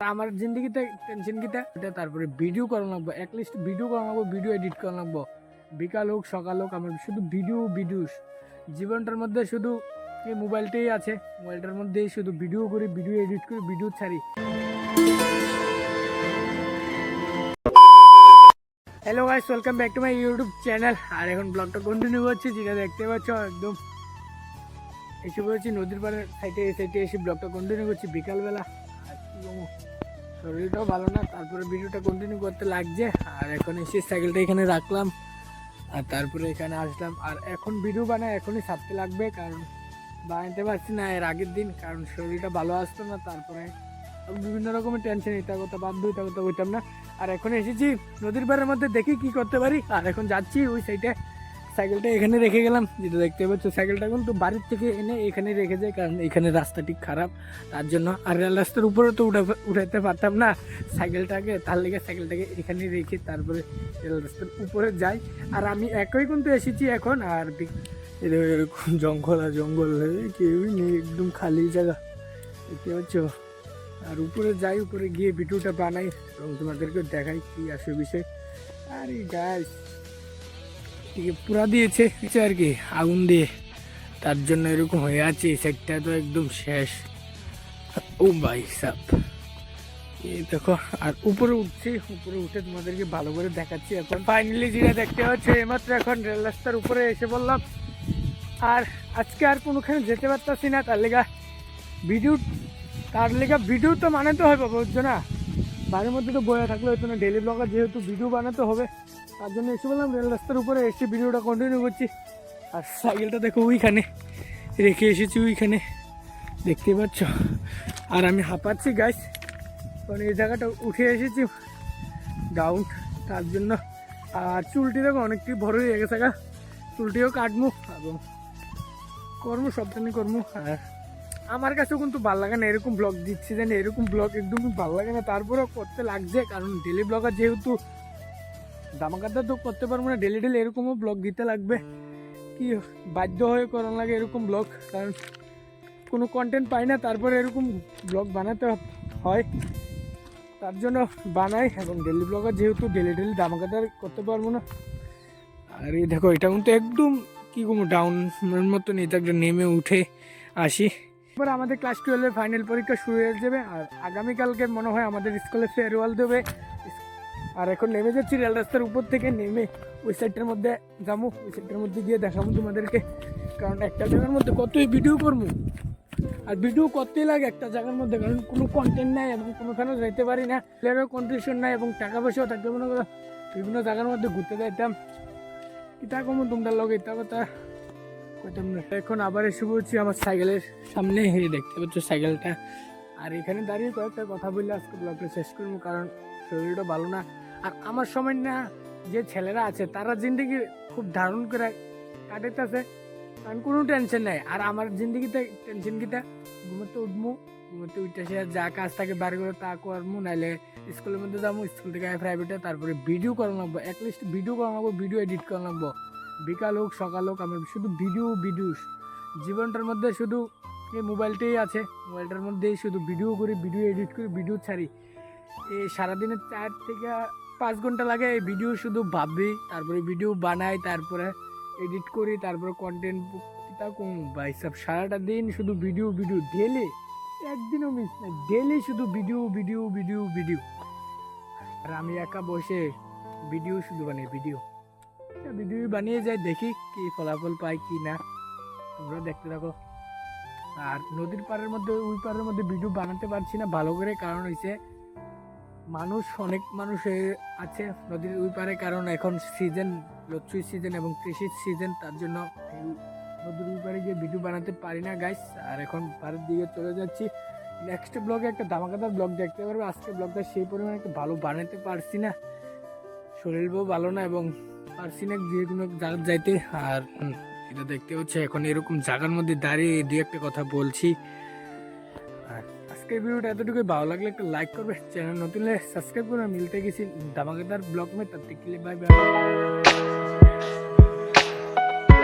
আমার জিন্দগিতে টেনশন এটা তারপরে ভিডিও করা লাগবো অ্যাটলিস্ট ভিডিও করা লাগবো ভিডিও এডিট করা লাগবো। বিকাল হোক, সকাল হোক, আমার শুধু ভিডিও ভিডিও জীবনটার মধ্যে শুধু এই মোবাইলটাই আছে, মোবাইলটার মধ্যেই শুধু ভিডিও করি ভিডিও এডিট করি ভিডিও ছাড়ি। Hello guys welcome back to my YouTube channel আর এখন ব্লগটা কন্টিনিউ করছি, যেটা দেখতে পাচ্ছ একদম। এসে পড়েছি নদীর পাড়ে সাইডে সাইডে এসে ব্লগটা কন্টিনিউ করছি বিকালবেলা। শরীরটাও ভালো না, তারপরে ভিডিওটা কন্টিনিউ করতে লাগছে। আর এখন এসে সাইকেলটা এখানে রাখলাম। আর তারপরে এখানে আসলাম। আর এখন ভিডিও বানায় এখনই ছাড়তে লাগবে, কারণ বানাতে পারছি না এর আগের দিন, কারণ শরীরটা ভালো আসতো না, তারপরে বিভিন্ন রকমের টেনশন এটা কথা বাধ্য এটা কথা বলতাম না। আর এখন এসেছি নদীর পাড়ের মধ্যে, দেখি কি করতে পারি। আর এখন যাচ্ছি ওই সাইডে সাইকেলটা এখানে রেখে গেলাম। যেটা দেখতে পাচ্ছ, সাইকেলটা কিন্তু বাড়ির থেকে এনে এখানে রেখে যায়, কারণ এখানে রাস্তাটি খারাপ। তার জন্য আর রেল রাস্তার উপরে তো উঠা উঠাইতে পারতাম না। সাইকেলটাকে, তার লেগে সাইকেলটাকে এখানে রেখে তারপরে রেল রাস্তার উপরে যাই। আর আমি একই কিন্তু এসেছি এখন, আর এরকম জঙ্গল আর জঙ্গল কেউই নেই, একদম খালি জায়গা। দেখতে পাচ্ছ? আর উপরে যাই, উপরে গিয়ে ভিডিওটা বানাই, এবং তোমাদেরকে দেখাই কি আসে বিষয়। আরে গাছ পুরা দিয়েছে হচ্ছে আর কি? আগুন দিয়ে। তার জন্য এরকম হয়ে আছে, এই সাইডটা তো একদম শেষ। ও ভাই সাপ এই দেখো, আর উপরে উঠছি, উপরে উঠে তোমাদেরকে ভালো করে দেখাচ্ছি এখন। ফাইনালি যেটা দেখতে পাচ্ছ, এইমাত্র এখন রেল রাস্তার উপরে এসে বললাম আর আজকে আর কোনোখানে যেতে পারতাছি না, তার লেগা ভিডিও, তার লেগা ভিডিও তো বানাতে হবে বুঝছ না? বাড়ির মধ্যে তো বয়ে থাকলে হয়তো না ডেলি ব্লগার যেহেতু ভিডিও বানাতে হবে। তার জন্য এসে বললাম, রেল রাস্তার উপরে এসে ভিডিওটা কন্টিনিউ করছি। আর সাইকেলটা দেখো ওইখানে, রেখে এসেছি ওইখানে। দেখতে পাচ্ছ? আর আমি হাঁপাচ্ছি গাছ কারণ এই জায়গাটা উঠে এসেছি ডাউন তার জন্য আর চুলটি দেখো অনেকটি বড় হয়ে গেছে, গা। চুলটিও কাটবো এবং কর্ম সবটানি কর্ম আর আমার কাছেও কিন্তু ভালো লাগে না এরকম ব্লগ দিচ্ছি, জানি এরকম ব্লগ একদমই ভালো লাগে না। তারপরেও করতে লাগছে, কারণ ডেলি ব্লগার যেহেতু দামাকাটা তো করতে পারব না, ডেলি ডেলি এরকমও ব্লগ দিতে লাগবে। কি বাধ্য হয়ে করানো লাগে এরকম ব্লগ কারণ কোনো কন্টেন্ট পাই না, তারপরে এরকম ব্লগ বানাতে হয়। তার জন্য বানাই, এবং ডেলি ব্লগার যেহেতু ডেলি ডেলি দামাকাটা করতে পারব না। আর এই দেখো, এটা কিন্তু একদম কি কোনো ডাউনের মতন এটা একটা নেমে উঠে আসি। এবার আমাদের ক্লাস টুয়েলভের ফাইনাল পরীক্ষা শুরু হয়ে যাবে, আর আগামীকালকে মনে হয় আমাদের স্কুলে ফেয়ারওয়েল দেবে। আর এখন নেমে যাচ্ছি রেল রাস্তার উপর থেকে, নেমে ওই সাইডটার মধ্যে যাব। ওই সাইডটার মধ্যে গিয়ে দেখাবো তোমাদেরকে। কারণ একটা জায়গার মধ্যে কতই ভিডিও করব? আর ভিডিও করতেই লাগে একটা জায়গার মধ্যে, কারণ কোনো কন্টেন্ট নাই এবং কোনোখানে যেতে পারি না। প্লেয়ারের কন্ডিশন নাই এবং টাকা পয়সাও থাকতে মনে করো। বিভিন্ন জায়গার মধ্যে ঘুরতে যাইতাম। কিতা কমো তোমরা লগে এটা কথা কইতাম না। এখন আবার এসে পড়ছি আমার সাইকেলের সামনে, এই দেখতে পাচ্ছ সাইকেলটা। আর এখানে দাঁড়িয়ে কয়েকটা কথা বললে আজকে ব্লগটা শেষ করব, কারণ শরীরটা ভালো না। আর আমার সময় না, যে ছেলেরা আছে, তারা জিন্দগি খুব ধারণ করে কাটাইতেছে। কারণ কোনো টেনশন নাই। আর আমার জিন্দগিতে টেনশন কিটা, ঘুমাতে উঠবো ঘুমাতে উঠতে সে যা কাজ থাকে বাড়ি করে তা করব নাইলে স্কুলের মধ্যে যাব স্কুল থেকে প্রাইভেটে তারপরে ভিডিও করা লাগবো। অ্যাটলিস্ট ভিডিও করা লাগবো ভিডিও এডিট করা লাগবো। বিকাল হোক, সকাল হোক আমার শুধু ভিডিও ভিডিওস জীবনটার মধ্যে শুধু এই মোবাইলটাই আছে। মোবাইলটার মধ্যেই শুধু ভিডিও করি ভিডিও এডিট করি ভিডিও ছাড়ি। এই সারাদিনের চার থেকে পাঁচ ঘণ্টা লাগে, এই ভিডিও শুধু ভাবি, তারপরে ভিডিও বানাই, তারপরে এডিট করি, তারপরে কন্টেন্ট তা কোন ভাই সব সারাটা দিন শুধু ভিডিও ভিডিও ডেলি একদিনও মিস নাই ডেলি শুধু ভিডিও ভিডিও ভিডিও ভিডিও আর আমি একা বসে ভিডিও শুধু বানাই ভিডিও ভিডিও বানিয়ে যাই, দেখি কি ফলাফল পাই কি না। তোমরা দেখতে থাকো। আর নদীর পাড়ের মধ্যে, ওই পাড়ের মধ্যে ভিডিও বানাতে পারছি না ভালো করে, কারণ হয়েছে মানুষ, অনেক মানুষ আছে নদীর ওই পারে। কারণ এখন সিজন লচ্ছুই সিজন এবং কৃষির সিজন তার জন্য নদীর ওই পারে গিয়ে ভিডিও বানাতে পারি না গাইস আর এখন পাড়ের দিকে চলে যাচ্ছি। নেক্সট ব্লগে একটা ধামাকাদার ব্লগ দেখতে পারবে। আজকে ব্লগটা সেই পরিমাণে একটু ভালো বানাতে পারছি না। শরীরও ভালো না এবং পারছি না যে কোনো জায়গা যাইতে। আর এটা দেখতে হচ্ছে এখন এরকম জায়গার মধ্যে দাঁড়িয়ে দুই একটা কথা বলছি। আজকের ভিডিওটা এতটুকুই। ভালো লাগলে একটা লাইক করবে চ্যানেল নতুন সাবস্ক্রাইব করে মিলতে গেছি ধামাকেদার ব্লগ মে তার বাই বাই